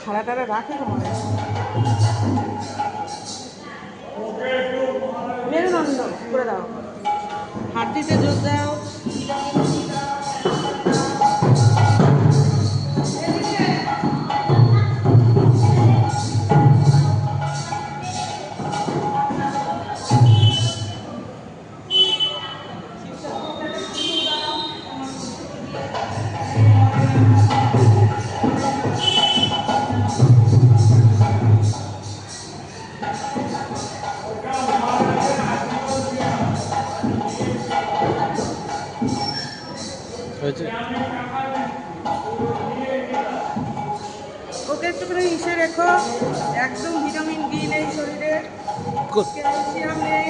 খাড়া টাড়া রাখে তোমার মেরুদণ্ড করে দাও। হাড্ডিতে জোর দাও। হয়েছে? ওকে একটুখানি ইসে রেখো। একদম ভিটামিন ডি নেই শরীরে। ক্যালসিয়াম নেই।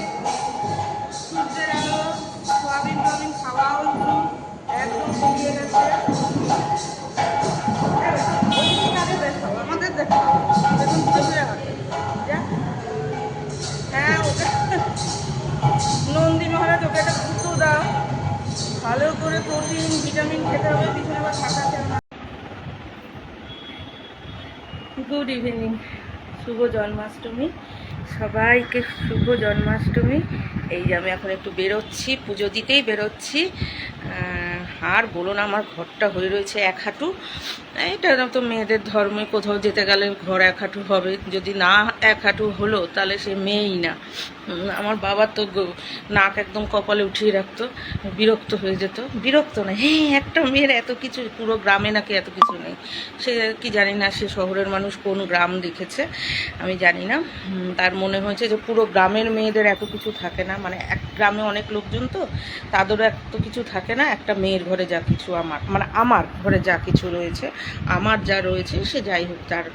প্রোটিন ভিটামিন খেতে হবে, পিছনে আবার গুড ইভিনিং শুভ জন্মাষ্টমী। সবাইকে শুভ জন্মাষ্টমী। এই যে আমি এখন একটু বেরোচ্ছি, পুজো দিতেই বেরোচ্ছি। আর বলো না, আমার ঘরটা হয়ে রয়েছে এক হাঁটু। এটা তো মেয়েদের ধর্মে কোথাও যেতে গেলে ঘর এক হাঁটু হবে। যদি না এক হাঁটু হলো, তাহলে সে মেয়েই না। আমার বাবা তো নাক একদম কপালে উঠিয়ে রাখতো, বিরক্ত হয়ে যেত। বিরক্ত না হ্যাঁ একটা মেয়ের এত কিছু, পুরো গ্রামে নাকি এত কিছু নেই। সে কি জানি না, সে শহরের মানুষ কোন গ্রাম দেখেছে, আমি জানি না। তার মনে হয়েছে যে পুরো গ্রামের মেয়েদের এত কিছু থাকে না মানে এক গ্রামে অনেক লোকজন তো, তাদেরও এত কিছু থাকে না, একটা মেয়ের ঘরে যা কিছু আমার মানে আমার ঘরে যা কিছু রয়েছে, আমার যা রয়েছে, সে যাই হোক, তার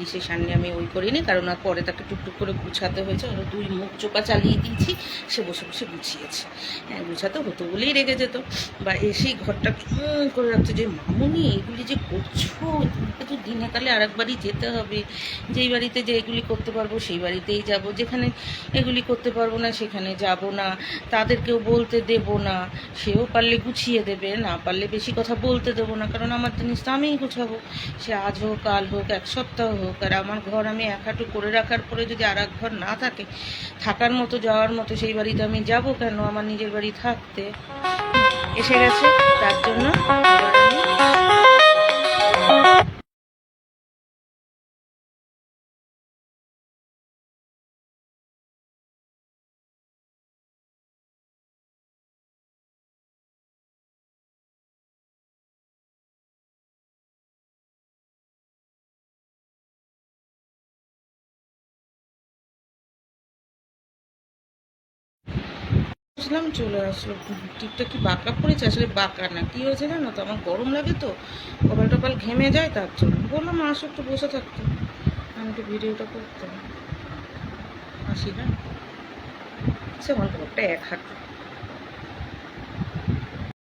ডিসিশান নিয়ে আমি ওই করিনি, কারণ পরে তাকে টুকটুক করে গুছাতে হয়েছে, ওরা দুই মুখ চোপা চালিয়ে দিয়েছি, সে বসে বসে গুছিয়েছে। হ্যাঁ গুছাতে হতো বলেই রেগে যেত। বা এসেই ঘরটা করে রাখতো যে, মামুনি, এগুলি যে করছ? তোমাকে তো দিনে কালে আরেকবারই যেতে হবে। যেই বাড়িতে যে এগুলি করতে পারব, সেই বাড়িতেই যাব। যেখানে এগুলি করতে পারব না, সেখানে যাব না। তাদেরকেও বলতে দেব না। সেও পারলে গুছিয়ে দেবে, না পারলে বেশি কথা বলতে দেবো না। কারণ আমার জিনিস তো আমিই গুছাবো। সে আজ হোক, কাল হোক, এক সপ্তাহ হোক, আর আমার ঘর আমি এক হাঁটু করে রাখার পরে যদি আর এক ঘর না থাকে, থাকার মতো, যাওয়ার মতো, সেই বাড়িতে আমি যাব কেন? আমার নিজের বাড়ি থাকতে এসে গেছে, তার জন্য বুঝলাম চলে আসলো। টিপটা কি বাঁকা পড়েছে? আসলে বাঁকা না। কী হয়েছে জানো তো? আমার গরম লাগে তো। কপাল টপাল ঘেমে যায়, তার জন্য। বললাম আসো, একটু বসে থাকতো। আমি একটু ভিডিওটা করতাম। আসি না সে আমার ঘরটা এক হাঁটু